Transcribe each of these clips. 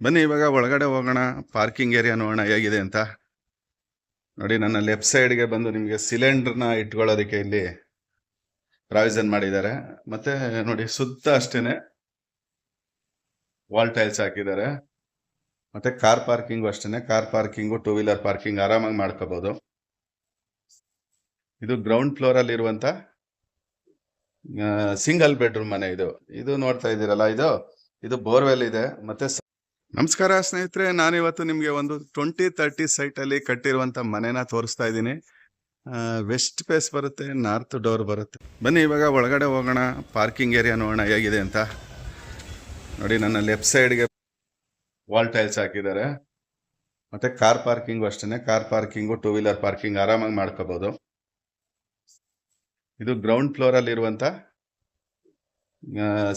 ಬನ್ನಿ, ಇವಾಗ ಒಳಗಡೆ ಹೋಗೋಣ. ಪಾರ್ಕಿಂಗ್ ಏರಿಯಾ ನೋಡೋಣ ಹೇಗಿದೆ ಅಂತ. ನೋಡಿ, ನನ್ನ ಲೆಫ್ಟ್ ಸೈಡ್ಗೆ ಬಂದು ನಿಮಗೆ ಸಿಲಿಂಡರ್ನ ಇಟ್ಕೊಳ್ಳೋದಕ್ಕೆ ಇಲ್ಲಿ ಪ್ರಾವಿಸನ್ ಮಾಡಿದ್ದಾರೆ. ಮತ್ತೆ ನೋಡಿ, ಸುತ್ತ ಅಷ್ಟೇನೆ ವಾಲ್ ಟೈಲ್ಸ್ ಹಾಕಿದ್ದಾರೆ. ಮತ್ತೆ ಕಾರ್ ಪಾರ್ಕಿಂಗು ಅಷ್ಟೇನೆ. Car parking, two wheeler parking ಆರಾಮಾಗಿ ಮಾಡ್ಕೋಬಹುದು ಇದು ಗ್ರೌಂಡ್ ಫ್ಲೋರ್ ಅಲ್ಲಿ ಇರುವಂತ ಸಿಂಗಲ್ ಬೆಡ್ರೂಮ್ ಮನೆ ಇದು. ಇದು ನೋಡ್ತಾ ಇದ್ದೀರಲ್ಲ, ಇದು? ಇದು ಬೋರ್ವೆಲ್ ಇದೆ. ಮತ್ತೆ ನಮಸ್ಕಾರ ಸ್ನೇಹಿತರೆ, ನಾನಿವತ್ತು ನಿಮಗೆ ಒಂದು ಟ್ವೆಂಟಿ ತರ್ಟಿ ಸೈಟ್ ಅಲ್ಲಿ ಕಟ್ಟಿರುವಂತ ಮನೆನ ತೋರಿಸ್ತಾ ಇದ್ದೀನಿ. ವೆಸ್ಟ್ ಫೇಸ್ ಬರುತ್ತೆ ನಾರ್ತ್ ಡೋರ್ ಬರುತ್ತೆ. ಬನ್ನಿ, ಇವಾಗ ಒಳಗಡೆ ಹೋಗೋಣ. ಪಾರ್ಕಿಂಗ್ ಏರಿಯಾ ನೋಡೋಣ ಹೇಗಿದೆ ಅಂತ. ನೋಡಿ, ನನ್ನ ಲೆಫ್ಟ್ ಸೈಡ್ಗೆ ವಾಲ್ ಟೈಲ್ಸ್ ಹಾಕಿದ್ದಾರೆ. ಮತ್ತೆ ಕಾರ್ ಪಾರ್ಕಿಂಗು ಅಷ್ಟೇ car parking two wheeler parking ಆರಾಮಾಗಿ ಮಾಡ್ಕೋಬೋದು. ಇದು ಗ್ರೌಂಡ್ ಫ್ಲೋರ್ ಅಲ್ಲಿ ಇರುವಂತ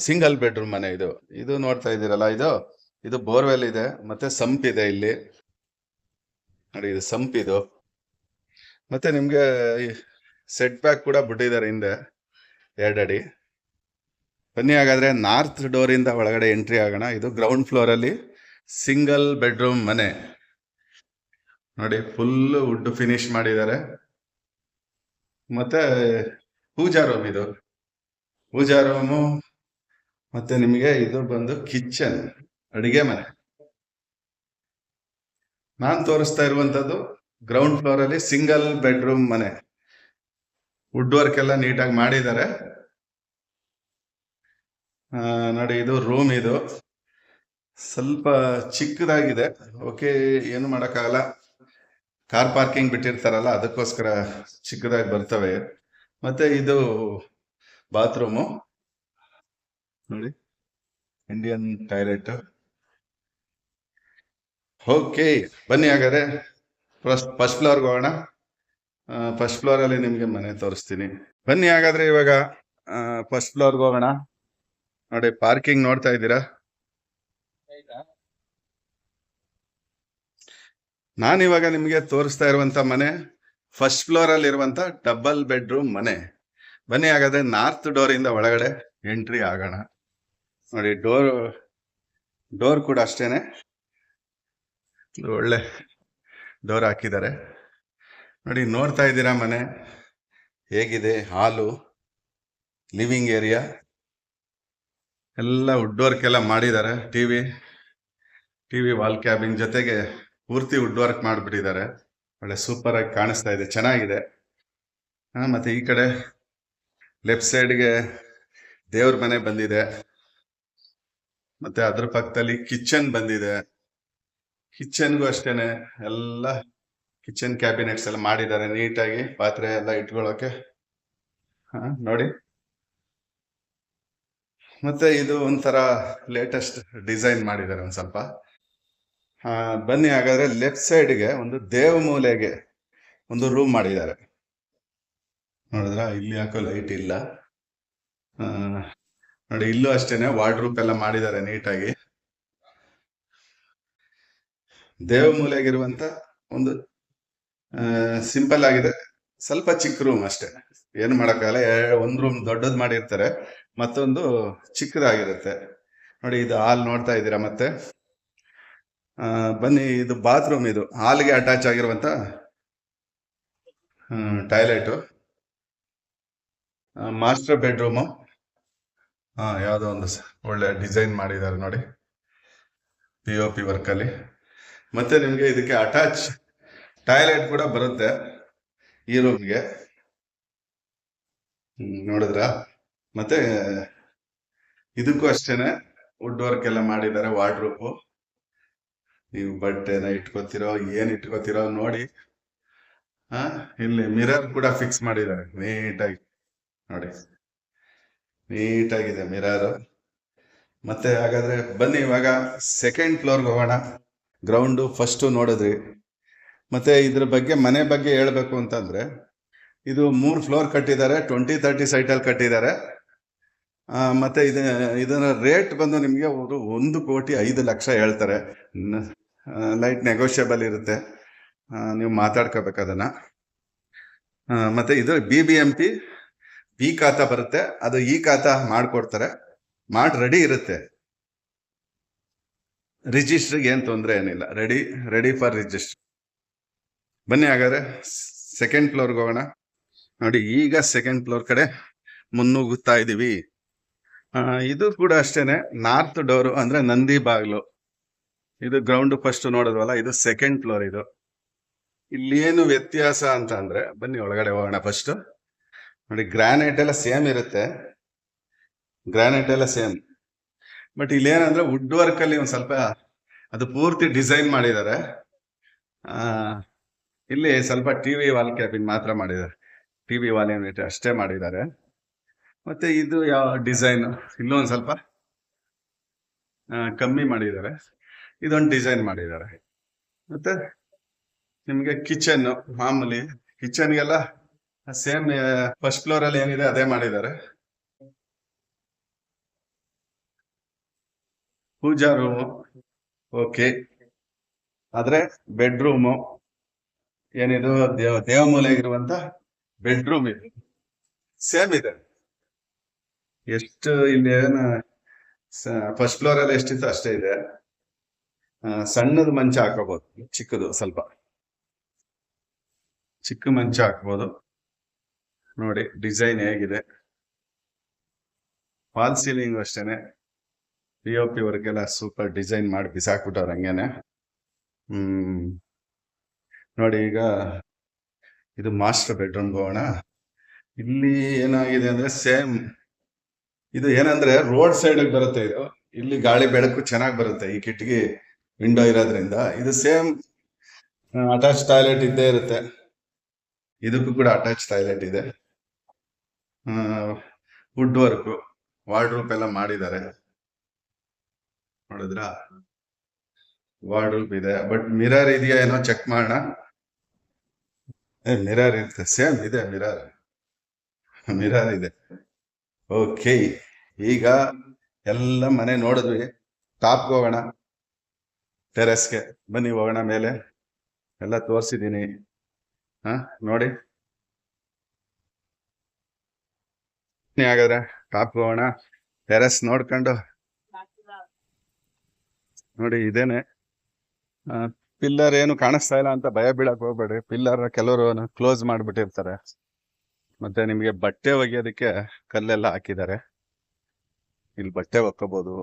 ಸಿಂಗಲ್ ಬೆಡ್ರೂಮ್ ಮನೆ ಇದು. ಇದು ನೋಡ್ತಾ ಇದ್ದೀರಲ್ಲ ಇದು? ಇದು ಬೋರ್ವೆಲ್ ಇದೆ, ಮತ್ತೆ ಸಂಪ್ ಇದೆ ಇಲ್ಲಿ. ನೋಡಿ, ಇದು ಸಂಪ್ ಇದು. ಮತ್ತೆ ನಿಮ್ಗೆ ಸೆಟ್ ಬ್ಯಾಕ್ ಕೂಡ ಬಿಟ್ಟಿದ್ದಾರೆ ಹಿಂದೆ, ಎರಡಡಿ. ಬನ್ನಿ, ಹಾಗಾದ್ರೆ ನಾರ್ತ್ ಡೋರ್ ಇಂದ ಒಳಗಡೆ ಎಂಟ್ರಿ ಆಗೋಣ. ಇದು ಗ್ರೌಂಡ್ ಫ್ಲೋರ್ ಅಲ್ಲಿ ಸಿಂಗಲ್ ಬೆಡ್ರೂಮ್ ಮನೆ. ನೋಡಿ ಫುಲ್ ವುಡ್ ಫಿನಿಶ್ ಮಾಡಿದ್ದಾರೆ. ಮತ್ತೆ ಪೂಜಾ ರೂಮ್ ಇದು. ಪೂಜಾ ರೂಮು, ಮತ್ತೆ ನಿಮಗೆ ಇದು ಬಂದು ಕಿಚನ್. ಅಡಿಗೆ ಮನೆ. ನಾನು ತೋರಿಸ್ತಾ ಇರುವಂತದ್ದು ಗ್ರೌಂಡ್ ಫ್ಲೋರ್ ಅಲ್ಲಿ ಸಿಂಗಲ್ ಬೆಡ್ರೂಮ್ ಮನೆ. ವುಡ್ ವರ್ಕ್ ಎಲ್ಲ ನೀಟಾಗಿ ಮಾಡಿದ್ದಾರೆ. ನೋಡಿ ಇದು ರೂಮ್ ಇದು. ಸ್ವಲ್ಪ ಚಿಕ್ಕದಾಗಿದೆ. ಓಕೆ, ಏನು ಮಾಡೋಕ್ಕಾಗಲ್ಲ. ಕಾರ್ ಪಾರ್ಕಿಂಗ್ ಬಿಟ್ಟಿರ್ತಾರಲ್ಲ, ಅದಕ್ಕೋಸ್ಕರ ಚಿಕ್ಕದಾಗಿ ಬರ್ತವೆ. ಮತ್ತೆ ಇದು ಬಾತ್ರೂಮು ನೋಡಿ ಇಂಡಿಯನ್ ಟಾಯ್ಲೆಟ್ ಓಕೆ ಬನ್ನಿ ಹಾಗಾದ್ರೆ. ಫಸ್ಟ್ ಫಸ್ಟ್ ಫ್ಲೋರ್ಗೆ ಹೋಗೋಣ. ಫಸ್ಟ್ ಫ್ಲೋರ್ ಅಲ್ಲಿ ನಿಮ್ಗೆ ಮನೆ ತೋರಿಸ್ತೀನಿ. ಬನ್ನಿ ಹಾಗಾದ್ರೆ ಇವಾಗ ಫಸ್ಟ್ ಫ್ಲೋರ್ಗೆ ಹೋಗೋಣ. ನೋಡಿ ಪಾರ್ಕಿಂಗ್ ನೋಡ್ತಾ ಇದ್ದೀರಾ? ನಾನಿವಾಗ ನಿಮಗೆ ತೋರಿಸ್ತಾ ಇರುವಂತ ಮನೆ ಫಸ್ಟ್ ಫ್ಲೋರ್ ಅಲ್ಲಿ ಇರುವಂತ ಡಬಲ್ ಬೆಡ್ರೂಮ್ ಮನೆ. ಬನ್ನಿ ಹಾಗಾದ್ರೆ ನಾರ್ತ್ ಡೋರ್ ಇಂದ ಒಳಗಡೆ ಎಂಟ್ರಿ ಆಗೋಣ. ನೋಡಿ ಡೋರ್ ಡೋರ್ ಕೂಡ ಅಷ್ಟೇನೆ. ಒಳ್ಳೆ ಡೋರ್ ಹಾಕಿದ್ದಾರೆ. ನೋಡಿ, ನೋಡ್ತಾ ಇದ್ದೀರಾ ಮನೆ? ಹೇಗಿದೆ? ಹಾಲು ಲಿವಿಂಗ್ ಏರಿಯಾ ಎಲ್ಲ ವುಡ್ ವರ್ಕ್ ಎಲ್ಲ ಮಾಡಿದ್ದಾರೆ. T V T V wall cabin ಜೊತೆಗೆ ಪೂರ್ತಿ ವುಡ್ ವರ್ಕ್ ಮಾಡಿಬಿಟ್ಟಿದ್ದಾರೆ. ಒಳ್ಳೆ ಸೂಪರ್ ಆಗಿ ಕಾಣಿಸ್ತಾ ಇದೆ. ಚೆನ್ನಾಗಿದೆ. ಮತ್ತೆ ಈ ಕಡೆ ಲೆಫ್ಟ್ ಸೈಡ್ಗೆ ದೇವ್ರ ಮನೆ ಬಂದಿದೆ. ಮತ್ತೆ ಅದ್ರ ಪಕ್ಕದಲ್ಲಿ ಕಿಚನ್ ಬಂದಿದೆ. ಕಿಚನ್ಗೂ ಅಷ್ಟೇನೆ, ಎಲ್ಲ ಕಿಚನ್ ಕ್ಯಾಬಿನೆಟ್ಸ್ ಎಲ್ಲ ಮಾಡಿದ್ದಾರೆ ನೀಟಾಗಿ, ಪಾತ್ರೆ ಎಲ್ಲ ಇಟ್ಕೊಳ್ಳೋಕೆ. ಹಾ, ನೋಡಿ. ಮತ್ತೆ ಇದು ಒಂಥರ ಲೇಟೆಸ್ಟ್ ಡಿಸೈನ್ ಮಾಡಿದ್ದಾರೆ ಒಂದು ಸ್ವಲ್ಪ. ಬನ್ನಿ ಹಾಗಾದ್ರೆ ಲೆಫ್ಟ್ ಸೈಡ್ಗೆ ಒಂದು ದೇವ ಮೂಲೆಗೆ ಒಂದು ರೂಮ್ ಮಾಡಿದ್ದಾರೆ. ನೋಡಿದ್ರ, ಇಲ್ಲಿ ಯಾಕೋ ಲೈಟ್ ಇಲ್ಲ. ನೋಡಿ, ಇಲ್ಲೂ ಅಷ್ಟೇನೆ ವಾರ್ಡ್ರೂಪ್ ಎಲ್ಲ ಮಾಡಿದ್ದಾರೆ ನೀಟಾಗಿ. ದೇವ ಮೂಲೆಯಾಗಿರುವಂತ ಒಂದು ಸಿಂಪಲ್ ಆಗಿದೆ. ಸ್ವಲ್ಪ ಚಿಕ್ಕ ರೂಮ್ ಅಷ್ಟೇ. ಏನು ಮಾಡೋಕ್ಕಾಗಲ್ಲ. ಒಂದು ರೂಮ್ ದೊಡ್ಡದು ಮಾಡಿರ್ತಾರೆ. ಮತ್ತೊಂದು ಚಿಕ್ಕದಾಗಿರುತ್ತೆ. ನೋಡಿ, ಇದು ಹಾಲ್ ನೋಡ್ತಾ ಇದ್ದೀರಾ ಮತ್ತೆ? ಬನ್ನಿ, ಇದು ಬಾತ್ರೂಮ್ ಇದು. ಹಾಲ್ಗೆ ಅಟ್ಯಾಚ್ ಆಗಿರುವಂತ ಟಾಯ್ಲೆಟು ಮಾಸ್ಟರ್ ಬೆಡ್ರೂಮು ಹಾಂ ಯಾವುದೋ ಒಂದು ಒಳ್ಳೆ ಡಿಸೈನ್ ಮಾಡಿದ್ದಾರೆ ನೋಡಿ. ಪಿ ಒ ಪಿ ವರ್ಕ್ ಅಲ್ಲಿ. ಮತ್ತೆ ನಿಮಗೆ ಇದಕ್ಕೆ ಅಟ್ಯಾಚ್ ಟಾಯ್ಲೆಟ್ ಕೂಡ ಬರುತ್ತೆ ಈ ರೂಮ್ಗೆ ನೋಡಿದ್ರ? ಮತ್ತೆ ಇದಕ್ಕೂ ಅಷ್ಟೇನೆ ವುಡ್ ವರ್ಕ್ ಎಲ್ಲ ಮಾಡಿದ್ದಾರೆ ವಾರ್ಡ್ರೂಪು ನೀವು ಬಟ್ಟೆನ ಇಟ್ಕೋತಿರೋ, ಏನ್ ಇಟ್ಕೋತಿರೋ ನೋಡಿ. ಆ, ಇಲ್ಲಿ ಮಿರರ್ ಕೂಡ ಫಿಕ್ಸ್ ಮಾಡಿದ್ದಾರೆ ನೀಟಾಗಿ ನೋಡಿ. ನೀಟಾಗಿದೆ ಮಿರರ್ ಮತ್ತೆ ಹಾಗಾದ್ರೆ ಬನ್ನಿ ಇವಾಗ ಸೆಕೆಂಡ್ ಫ್ಲೋರ್ಗೆ ಹೋಗೋಣ. ಗ್ರೌಂಡು ಫಸ್ಟು ನೋಡಿದ್ರಿ. ಮತ್ತು ಇದ್ರ ಬಗ್ಗೆ, ಮನೆ ಬಗ್ಗೆ ಹೇಳಬೇಕು ಅಂತಂದರೆ, ಇದು ಮೂರು ಫ್ಲೋರ್ ಕಟ್ಟಿದ್ದಾರೆ ಟ್ವೆಂಟಿ ತರ್ಟಿ ಸೈಟಲ್ಲಿ ಕಟ್ಟಿದ್ದಾರೆ. ಮತ್ತು ಇದು ಇದ ಇದರ ರೇಟ್ ಬಂದು ನಿಮಗೆ ಅವರು ಒಂದು ಕೋಟಿ ಐದು ಲಕ್ಷ ಹೇಳ್ತಾರೆ. ಲೈಟ್ ನೆಗೋಷಿಯಬಲ್ ಇರುತ್ತೆ. ನೀವು ಮಾತಾಡ್ಕೋಬೇಕು ಅದನ್ನು. ಮತ್ತು ಮತ್ತೆ ಇದು ಬಿ ಬಿ ಎಂ ಪಿ ಬಿ ಖಾತಾ ಬರುತ್ತೆ. ಅದು ಈ ಖಾತಾ ಮಾಡಿಕೊಡ್ತಾರೆ. ಮಾಡಿ ರೆಡಿ ಇರುತ್ತೆ. ರಿಜಿಸ್ಟ್ರಿಗೆ ಏನು ತೊಂದರೆ ಏನಿಲ್ಲ. ರೆಡಿ ರೆಡಿ ಫಾರ್ ರಿಜಿಸ್ಟರ್ ಬನ್ನಿ ಹಾಗಾದ್ರೆ ಸೆಕೆಂಡ್ ಫ್ಲೋರ್ಗೆ ಹೋಗೋಣ. ನೋಡಿ, ಈಗ ಸೆಕೆಂಡ್ ಫ್ಲೋರ್ ಕಡೆ ಮುನ್ನುಗ್ಗುತ್ತಾ ಇದ್ದೀವಿ ಇದು ಕೂಡ ಅಷ್ಟೇನೆ. ನಾರ್ತ್ ಡೋರು ಅಂದ್ರೆ ನಂದಿ ಬಾಗಿಲು. ಇದು ಗ್ರೌಂಡ್ ಫಸ್ಟ್ ನೋಡಿದ್ವಲ್ಲ, ಇದು ಸೆಕೆಂಡ್ ಫ್ಲೋರ್ ಇದು. ಇಲ್ಲಿ ಏನು ವ್ಯತ್ಯಾಸ ಅಂತ ಅಂದರೆ, ಬನ್ನಿ ಒಳಗಡೆ ಹೋಗೋಣ ಫಸ್ಟ್ ನೋಡಿ ಗ್ರಾನೈಟ್ ಎಲ್ಲ ಸೇಮ್ ಇರುತ್ತೆ. ಗ್ರಾನೈಟ್ ಎಲ್ಲ ಸೇಮ್ ಬಟ್ ಇಲ್ಲಿ ಏನಂದ್ರೆ ವುಡ್ ವರ್ಕ್ ಅಲ್ಲಿ ಒಂದ್ ಸ್ವಲ್ಪ ಅದು ಪೂರ್ತಿ ಡಿಸೈನ್ ಮಾಡಿದ್ದಾರೆ. ಇಲ್ಲಿ ಸ್ವಲ್ಪ ಟಿವಿ ವಾಲ್ ಕ್ಯಾಬಿನ್ ಮಾತ್ರ ಮಾಡಿದ್ದಾರೆ. ಟಿವಿ ವಾಲ್ ಯೂನಿಟ್ ಅಷ್ಟೇ ಮಾಡಿದ್ದಾರೆ. ಮತ್ತೆ ಇದು ಯಾವ ಡಿಸೈನ್ ಇಲ್ಲೊಂದು ಸ್ವಲ್ಪ ಕಮ್ಮಿ ಮಾಡಿದ್ದಾರೆ. ಇದೊಂದು ಡಿಸೈನ್ ಮಾಡಿದ್ದಾರೆ. ಮತ್ತೆ ನಿಮ್ಗೆ ಕಿಚನ್ ಮಾಮೂಲಿ ಕಿಚನ್ಗೆಲ್ಲ ಸೇಮ್ ಫಸ್ಟ್ ಫ್ಲೋರ್ ಅಲ್ಲಿ ಏನಿದೆ ಅದೇ ಮಾಡಿದ್ದಾರೆ. Puja room okay. ಆದ್ರೆ ಬೆಡ್ರೂಮು. ಏನಿದು? ದೇವ, ದೇವಮೂಲೆಗಿರುವಂತ ಬೆಡ್ರೂಮ್ ಇದು. ಸೇಮ್ ಇದೆ. ಎಷ್ಟು ಇಲ್ಲಿ ಏನು ಫಸ್ಟ್ ಫ್ಲೋರ್ ಅಲ್ಲಿ ಎಷ್ಟಿತ್ತು ಅಷ್ಟೇ ಇದೆ. ಸಣ್ಣದು ಮಂಚ ಹಾಕೋಬಹುದು ಚಿಕ್ಕದು ಸ್ವಲ್ಪ. ಚಿಕ್ಕ ಮಂಚ ಹಾಕ್ಬೋದು. ನೋಡಿ, ಡಿಸೈನ್ ಹೇಗಿದೆ. ಫಾಲ್ ಸೀಲಿಂಗ್ ಅಷ್ಟೇನೆ. ಪಿ ಒ ಪಿ ವರ್ಗೆಲ್ಲ ಸೂಪರ್ ಡಿಸೈನ್ ಮಾಡಿ ಬಿಸಾಕ್ಬಿಟ್ಟವ್ರು ಹಂಗೇನೆ. ಹ್ಮ್. ನೋಡಿ ಈಗ ಇದು ಮಾಸ್ಟರ್ ಬೆಡ್ರೂಮ್ ಹೋಗೋಣ. ಇಲ್ಲಿ ಏನಾಗಿದೆ ಅಂದ್ರೆ ಸೇಮ್ ಇದು ಏನಂದ್ರೆ ರೋಡ್ ಸೈಡ್ ಬರುತ್ತೆ ಇದು. ಇಲ್ಲಿ ಗಾಳಿ ಬೆಳಕು ಚೆನ್ನಾಗಿ ಬರುತ್ತೆ ಈ ಕಿಟಕಿ ವಿಂಡೋ ಇರೋದ್ರಿಂದ. ಇದು ಸೇಮ್ ಅಟ್ಯಾಚ್ ಟಾಯ್ಲೆಟ್ ಇದ್ದೇ ಇರುತ್ತೆ. ಇದಕ್ಕೂ ಕೂಡ ಅಟ್ಯಾಚ್ ಟಾಯ್ಲೆಟ್ ಇದೆ. ವುಡ್ ವರ್ಕ್ ವಾರ್ಡ್ರೂಪ್ ಎಲ್ಲ ಮಾಡಿದ್ದಾರೆ. ನೋಡಿದ್ರ? ವಾರ್ಡ್ರೂಪ್ ಇದೆ. ಬಟ್ ಮಿರರ್ ಇದೆಯಾ ಏನೋ ಚೆಕ್ ಮಾಡೋಣ? ಮಿರರ್ ಇರುತ್ತೆ. ಸೇಮ್ ಇದೆ ಮಿರರ್ ಮಿರರ್ ಇದೆ. ಓಕೆ ಈಗ ಎಲ್ಲ ಮನೆ ನೋಡಿದ್ವಿ. ಟಾಪ್ಗೆ ಹೋಗೋಣ. ಟೆರೆಸ್ಗೆ ಬನ್ನಿ, ಹೋಗೋಣ ಮೇಲೆ. ಎಲ್ಲ ತೋರಿಸಿದ್ದೀನಿ. ಹಾ, ನೋಡಿ. ಹಾಗಾದ್ರೆ ಟಾಪ್ಗೆ ಹೋಗೋಣ. ಟೆರೆಸ್ ನೋಡ್ಕೊಂಡು ನೋಡಿ, ಇದೇನೆ. ಪಿಲ್ಲರ್ ಏನು ಕಾಣಿಸ್ತಾ ಇಲ್ಲ ಅಂತ ಭಯ ಬೀಳಕ್ ಹೋಗ್ಬೇಡಿ. ಪಿಲ್ಲರ್ ಕೆಲವರು ಕ್ಲೋಸ್ ಮಾಡ್ಬಿಟ್ಟಿರ್ತಾರೆ. ಮತ್ತೆ ನಿಮಗೆ ಬಟ್ಟೆ ಒಗೆಯೋದಕ್ಕೆ ಕಲ್ಲೆಲ್ಲ ಹಾಕಿದ್ದಾರೆ. ಇಲ್ಲಿ ಬಟ್ಟೆ ಒಕ್ಕೋಬಹುದು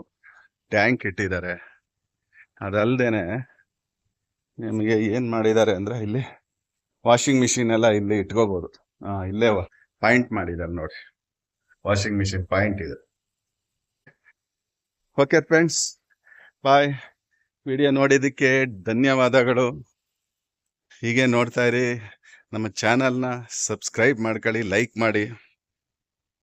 ಟ್ಯಾಂಕ್ ಇಟ್ಟಿದ್ದಾರೆ. ಅದಲ್ದೇನೆ ನಿಮಗೆ ಏನ್ ಮಾಡಿದ್ದಾರೆ ಅಂದ್ರೆ ಇಲ್ಲಿ ವಾಷಿಂಗ್ ಮಿಷಿನ್ ಎಲ್ಲ ಇಲ್ಲಿ ಇಟ್ಕೋಬಹುದು ಇಲ್ಲೇ ಪಾಯಿಂಟ್ ಮಾಡಿದ್ದಾರೆ ನೋಡಿ. ವಾಷಿಂಗ್ ಮಿಷಿನ್ ಪಾಯಿಂಟ್ ಇದೆ. Okay friends bye. ವಿಡಿಯೋ ನೋಡಿದ್ದಕ್ಕೆ ಧನ್ಯವಾದಗಳು. ಹೀಗೆ ನೋಡ್ತಾ ಇರಿ. ನಮ್ಮ ಚಾನಲ್ನ ಸಬ್ಸ್ಕ್ರೈಬ್ ಮಾಡ್ಕೊಳ್ಳಿ ಲೈಕ್ ಮಾಡಿ.